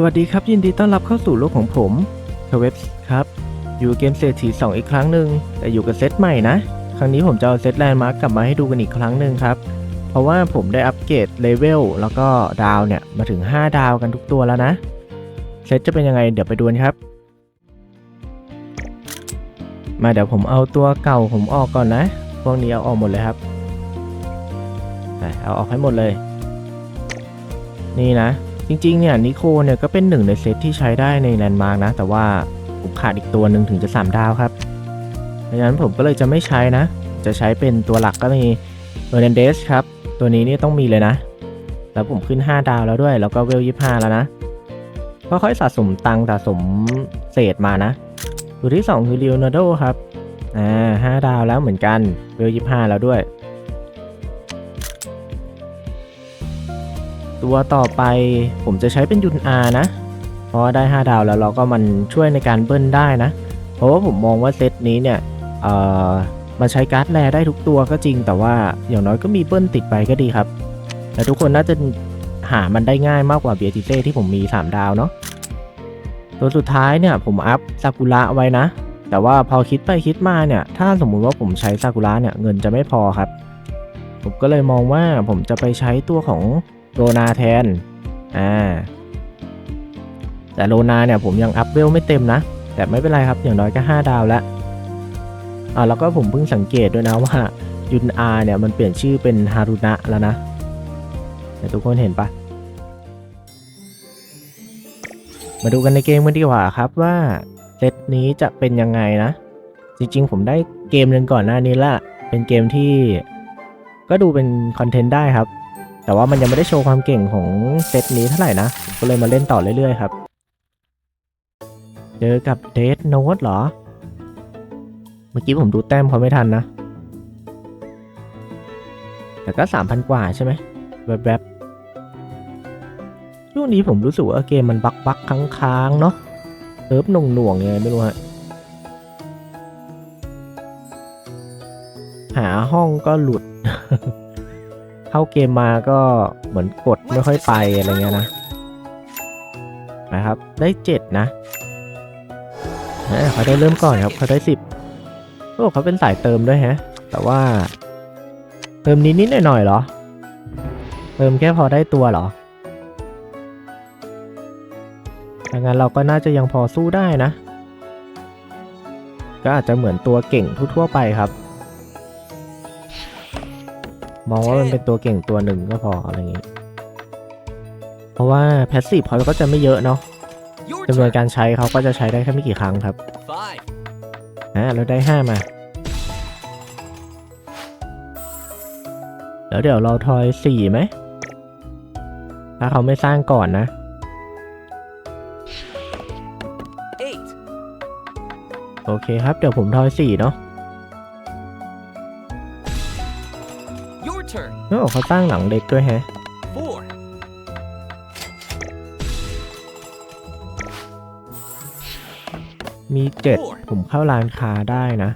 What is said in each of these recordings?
สวัสดีครับ ยินดีต้อนรับเข้าสู่โลกของผมเทเวฟครับ อยู่เกมเศรษฐี2อีกครั้งหนึ่งแต่อยู่กับเซตใหม่นะ ครั้งนี้ผมจะเอาเซตแลนด์มาร์กกลับมาให้ดูกันอีกครั้งหนึ่งครับ เพราะว่าผมได้อัปเกรดเลเวลแล้วก็ดาวเนี่ย มาถึง 5 ดาวกันทุกตัวแล้วนะ เซตจะเป็นยังไงเดี๋ยวไปดูนครับ มาเดี๋ยวผมเอาตัวเก่าผมออกก่อนนะ พวกนี้เอาออกหมดเลยครับเอาออกให้หมดเลย นี่นะ จริงๆเนี่ยนิโคเนี่ยก็เป็นหนึ่งในเซตที่ใช้ได้ในแลนด์มาร์กนะ แต่ว่าผมขาดอีกตัวหนึ่งถึงจะ 3 ดาวครับดังนั้นผมก็เลยจะไม่ใช้นะ จะใช้เป็นตัวหลักก็มีเ e อร์ a นเดสครับ ตัวนี้นี่ต้องมีเลยนะ แล้วผมขึ้น 5 ดาวแล้วด้วย แล้วก็เวล25แล้วนะก็ค่อยสะสมตังค์สะสมเศษมานะ ตัวที่ 2 คือเล o นา r โดครับอ่าห้าดาวแล้วเหมือนกันเวล25แล้วด้วย ตัวต่อไปผมจะใช้เป็นยุนอานะ เพราะว่าได้ 5 ดาวแล้วเราก็มันช่วยในการเบิ้ลได้นะ เพราะว่าผมมองว่าเซตนี้เนี่ยเออมันใช้การ์ดแรได้ทุกตัวก็จริง แต่ว่าอย่างน้อยก็มีเบิ้ลติดไปก็ดีครับ แต่ทุกคนน่าจะหามันได้ง่ายมากกว่าเบียติเซ่ที่ผมมี 3 ดาวเนาะตัวสุดท้ายเนี่ยผมอัพซากุระไว้นะ แต่ว่าพอคิดไปคิดมาเนี่ย ถ้าสมมุติว่าผมใช้ซากุระเนี่ยเงินจะไม่พอครับ ผมก็เลยมองว่าผมจะไปใช้ตัวของ โรนาแทน อ่า แต่โรนาเนี่ยผมยังอัพเวลไม่เต็มนะ แต่ไม่เป็นไรครับ อย่างน้อยก็ 5 ดาวแล้วอ่าแล้วก็ผมเพิ่งสังเกตด้วยนะว่ายุนอาเนี่ยมันเปลี่ยนชื่อเป็นฮารุนะแล้วนะแต่ทุกคนเห็นปะมาดูกันในเกมกันดีกว่าครับว่าเซตนี้จะเป็นยังไงนะ จริงๆ ผมได้เกมหนึ่งก่อนหน้านี้ละ เป็นเกมที่ก็ดูเป็นคอนเทนต์ได้ครับ แต่ว่ามันยังไม่ได้โชว์ความเก่งของเซตนี้เท่าไหร่นะก็เลยมาเล่นต่อเรื่อยๆครับ เจอกับเดทโน e เหรอ เมื่อกี้ผมดูแต้มเขาไม่ทันนะ แต่ก็ 3,000 กว่าใช่ไหมแวบๆช่วงนี้ผมรู้สึกว่าเกมมันบักบักค้างๆเนาะเซิร์ฟหน่วงหน่วงยังไงไม่รู้ฮะหาห้องก็หลุด เข้าเกมมาก็เหมือนกดไม่ค่อยไปอะไรเงี้ยนะนะครับ ได้เจ็ดนะเอ้ยเขาได้เริ่มก่อนครับเขาได้สิบโอ้เขาเป็นสายเติมด้วยฮะ แต่ว่า เติมนิดนิดๆหน่อยๆเหรอ เติมแค่พอได้ตัวเหรอดังนั้นเราก็น่าจะยังพอสู้ได้นะ ก็อาจจะเหมือนตัวเก่งทั่วๆไปครับ มองว่ามันเป็นตัวเก่งตัวหนึ่งก็พออะไรอย่างนี้ เพราะว่าแพสซีฟเขาก็จะไม่เยอะเนาะ Your จำนวน turn. การใช้เขาก็จะใช้ได้แค่ไม่กี่ครั้งครับ Five. อ่าเราได้ห้ามาแล้วเดี๋ยวเราทอยสี่ไหม ถ้าเขาไม่สร้างก่อนนะ Eight. โอเคครับ เดี๋ยวผมทอยสี่เนาะ Your turn. โอ้เขาสร้างหลังเล็กด้วยแฮะ Four. มีเจ็ดผมเข้าร้านค้าได้นะ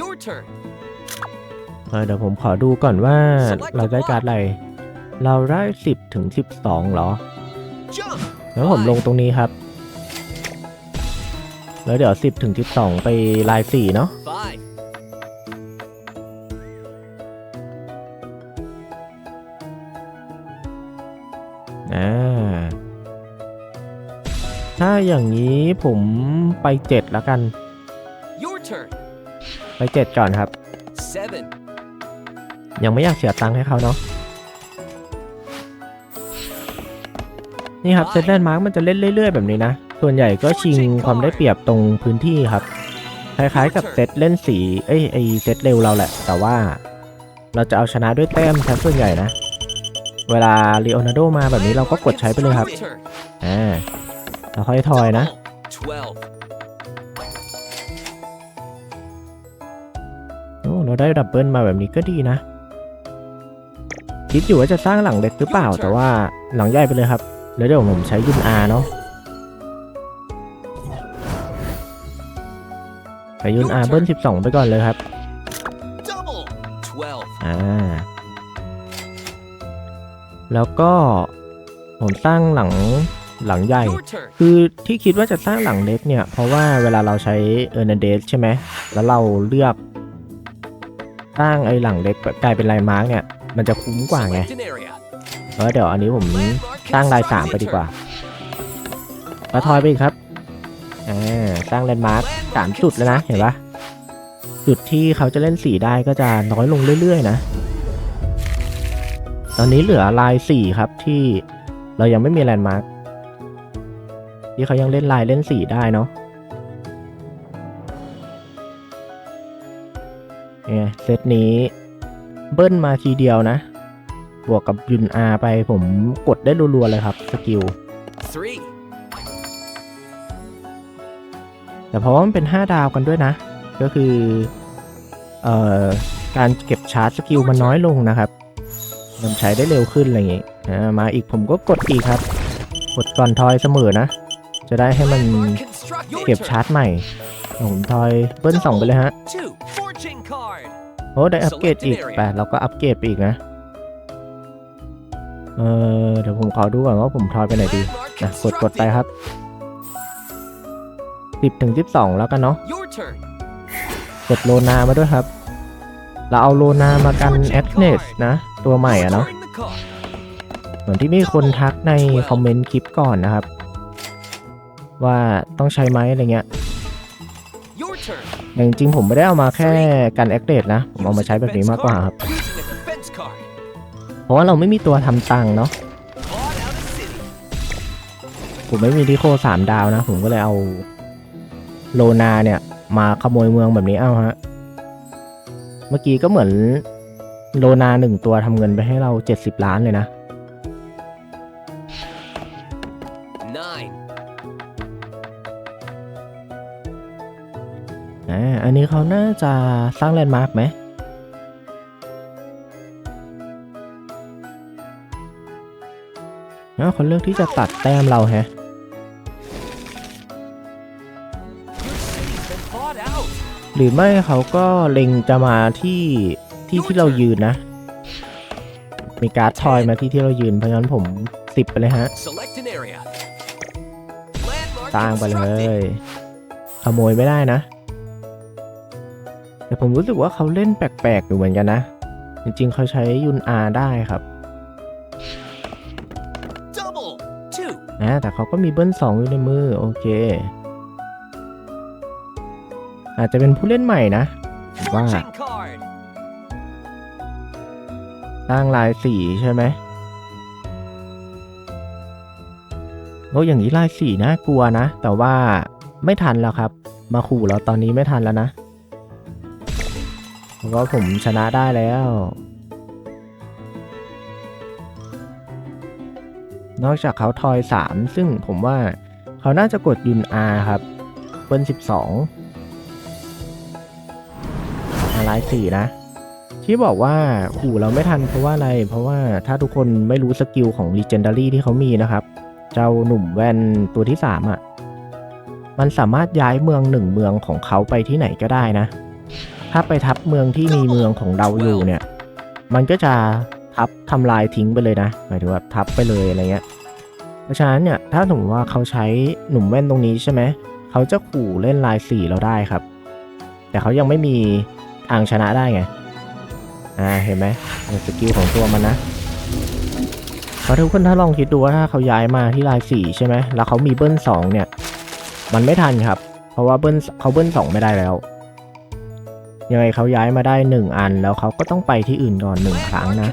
Your turn. เออเดี๋ยวผมขอดูก่อนว่าเราได้การ์ดอะไร เราได้สิบถึงสิบสองเหรอ Jump. แล้วผมลงตรงนี้ครับ แล้วเดี๋ยวสิบถึงสิบสองไปลายสี่เนาะ อ่าถ้าอย่างนี้ผมไปเจ็ดแล้วกัน Your turn. ไปเจ็ดก่อนครับ Seven. ยังไม่อยากเสียตังค์ให้เขาเนาะนี่ครับเซตแลนด์มาร์กมันจะเล่นเรื่อย ๆ แบบนี้นะ ส่วนใหญ่ก็ชิงความได้เปรียบตรงพื้นที่ครับ คล้ายๆกับเซตเล่นสี เอ้ยไอเซตเร็วเราแหละ แต่ว่า เราจะเอาชนะด้วยแต้มแทบส่วนใหญ่นะ เวลาลีโอนาร์โดมาแบบนี้เราก็กดใช้ไปเลยครับ อ่าเราค่อยทอยนะ โอ้เราได้ดับเบิลมาแบบนี้ก็ดีนะ คิดอยู่ว่าจะสร้างหลังเล็กหรือเปล่า แต่ว่าหลังใหญ่ไปเลยครับ แล้วเดี๋ยวผมใช้ยุนอาเนาะใช้ยุนอาเบิ้ล12 ไปก่อนเลยครับ แล้วก็ผมสร้างหลังหลังใหญ่ Your turn. คือที่คิดว่าจะสร้างหลังเล็กเนี่ย เพราะว่าเวลาเราใช้เออร์นเดสใช่ไหม แล้วเราเลือกสร้างไอ้หลังเล็กกลายเป็นลายมาร์กเนี่ย มันจะคุ้มกว่าไง Select an area. เออเดี๋ยวอันนี้ผม Landmark สร้างลายสามไปดีกว่ามาทอยไปอีกครับ อ่า สร้างแลนด์มาร์คสามจุดแล้วนะ เห็นปะจุดที่เขาจะเล่นสีได้ก็จะน้อยลงเรื่อยๆนะ ตอนนี้เหลือลายสี่ครับที่เรายังไม่มีแลนด์มาร์คที่เขายังเล่นลายเล่นสีได้เนาะเนี่ยเซตนี้เบิ้ลมาทีเดียวนะ บวกกับยุนอาไปผมกดได้รัวๆเลยครับ สกิล Three. แต่เพราะว่ามันเป็น 5 ดาวกันด้วยนะ ก็คือ เอ่อ การเก็บชาร์จสกิลมันน้อยลงนะครับ มันใช้ได้เร็วขึ้นอะไรอย่างงี้อ่ามาอีกผมก็กดอีกครับ กดก่อนทอยเสมอนะ จะได้ให้มันเก็บชาร์จใหม่ผมทอยเบิ้ลสองไปเลยฮะโอ้ได้อัปเกรดอีกไปเราก็อัปเกรดไปอีกนะเออเดี๋ยวผมขอดูก่อนว่าผมทอยไปไหนดีนะกดกดไปครับสิบถึงสิบสองแล้วกันเนาะกดโลนามาด้วยครับ เราเอาโลนามากันแอคเนสนะ ตัวใหม่อะเนาะเหมือนที่มีคนทักในคอมเมนต์คลิปก่อนนะครับ ว่าต้องใช้ไหมอะไรเงี้ยแต่จริงๆผมไม่ได้เอามาแค่กันแอคเนสนะ ผมเอามาใช้แบบนี้มากกว่าครับ เพราะว่าเราไม่มีตัวทำตังค์เนาะผมไม่มีดิโคสามดาวนะ ผมก็เลยเอาโลนาเนี่ย มาขโมยเมืองแบบนี้เอาฮะ เมื่อกี้ก็เหมือน โลนาหนึ่งตัวทำเงินไปให้เรา 70 ล้านเลยนะ Nine. อ่าอันนี้เขาน่าจะสร้างแลนด์มาร์กไหมแล้วเขาเลือกที่จะตัดแต้มเราแฮะ Your city's been bought out. หรือไม่เขาก็เล็งจะมาที่ ที่ที่เรายืนนะ มีการ์ดทอยมาที่ที่เรายืน เพราะฉะนั้นผมติดไปเลยฮะ Select an area. Landmark สร้างไปเล constructed. ยขโมยไม่ได้นะ แต่ผมรู้สึกว่าเขาเล่นแปลกๆอยู่เหมือนกันนะ จริงๆเขาใช้ยุนอาได้ครับ Double. Two. นะแต่เขาก็มีเบิ้ลสองอยู่ในมือ โอเค อาจจะเป็นผู้เล่นใหม่นะผมว่า ร้างลายสีใช่ไหมโอ้อย่างนี้ลายสีน่ากลัวนะ แต่ว่าไม่ทันแล้วครับ มาขู่เราตอนนี้ไม่ทันแล้วนะเพราะว่าผมชนะได้แล้ว นอกจากเขาทอย 3 ซึ่งผมว่าเขาน่าจะกดยุน R ครับเบิ้ล12อาลายสี่นะ ที่บอกว่าขู่เราไม่ทันเพราะว่าอะไร เพราะว่าถ้าทุกคนไม่รู้สกิลของ Legendary ที่เขามีนะครับ เจ้าหนุ่มแว่นตัวที่ 3อะ มันสามารถย้ายเมืองหนึ่งเมืองของเขาไปที่ไหนก็ได้นะ ถ้าไปทับเมืองที่มีเมืองของเราอยู่เนี่ย มันก็จะทับทำลายทิ้งไปเลยนะ หมายถึงว่าทับไปเลยอะไรเงี้ย เพราะฉะนั้นเนี่ยถ้าสมมติว่าเขาใช้หนุ่มแว่นตรงนี้ใช่ไหม เขาจะขู่เล่นลายสี่เราได้ครับ แต่เขายังไม่มีทางชนะได้ไง อ่าเห็นไหมสกิลของตัวมันนะพราทุกคนถ้าลองคิดดูว่าถ้าเขาย้ายมาที่ลายสี่ใช่ไหมแล้วเขามีเบิ้ลสองเนี่ย มันไม่ทันครับ เพราะว่าเบิ้ลเขาเบิ้ลสองไม่ได้แล้ว ยังไงเขาย้ายมาได้หนึ่งอัน แล้วเขาก็ต้องไปที่อื่นก่อนหนึ่งครั้งนะ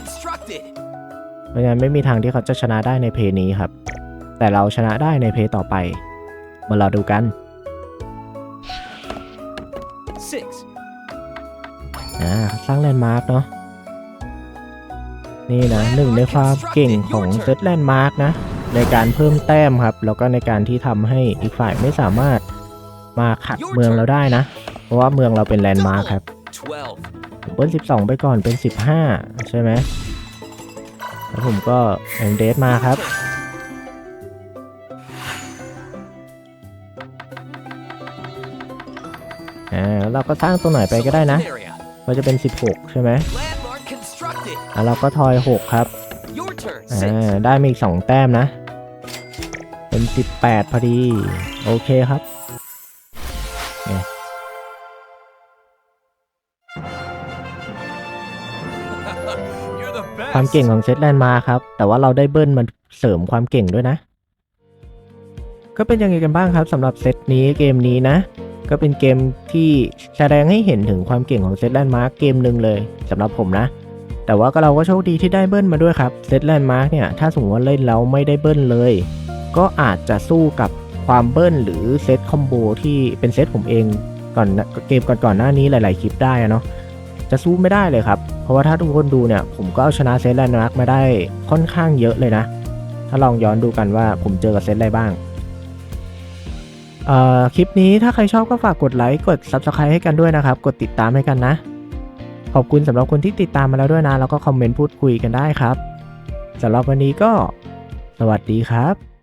เพราะฉะนั้นไม่มีทางที่เขาจะชนะได้ในเพลย์นี้ครับ แต่เราชนะได้ในเพลย์ต่อไปมาเราดูกัน อ่าสร้างแลนด์มาร์กเนาะนี่นะหนึ่งในความเก่งของเซตแลนด์มาร์กนะ ในการเพิ่มแต้มครับ แล้วก็ในการที่ทำให้อีกฝ่ายไม่สามารถมาขัดเมืองเราได้นะ เพราะว่าเมืองเราเป็นแลนด์มาร์คครับ Twelve. ผมเบิ้ล12ไปก่อนเป็น15ใช่ไหมแล้วผมก็แองเดสมาครับอ่าแล้วเราก็สร้างตัวไหนไปก็ได้นะ Select an area. ก็จะเป็น 16 ใช่ไหม Landmark constructed. แล้วเราก็ทอย 6 ครับ Your turn. อ่า Six. ได้มาอีกสองแต้มนะ เป็นสิบแปดพอดี โอเคครับ You're the best. ความเก่งของเซตแลนด์มาครับ แต่ว่าเราได้เบิ้ลมาเสริมความเก่งด้วยนะ ก็เป็นยังไงกันบ้างครับสำหรับเซตนี้เกมนี้นะ ก็เป็นเกมที่แสดงให้เห็นถึงความเก่งของเซตแลนด์มาร์กเกมหนึ่งเลยสำหรับผมนะ แต่ว่าก็เราก็โชคดีที่ได้เบิ้ลมาด้วยครับเซตแลนด์มาร์กเนี่ยถ้าสมมติว่าเล่นแล้วไม่ได้เบิ้ลเลย ก็อาจจะสู้กับความเบิ้ลหรือเซตคอมโบที่เป็นเซตผมเองก่อนเกมก่อนๆหน้านี้หลาย ๆ คลิปได้เนาะจะสู้ไม่ได้เลยครับ เพราะว่าถ้าทุกคนดูเนี่ย ผมก็เอาชนะเซตแลนด์มาร์กมาได้ค่อนข้างเยอะเลยนะ ถ้าลองย้อนดูกันว่าผมเจอกับเซตอะไรบ้าง คลิปนี้ถ้าใครชอบก็ฝากกดไลค์กด Subscribe ให้กันด้วยนะครับ กดติดตามให้กันนะ ขอบคุณสำหรับคนที่ติดตามมาแล้วด้วยนะ แล้วก็คอมเมนต์พูดคุยกันได้ครับสำหรับวันนี้ก็ สวัสดีครับ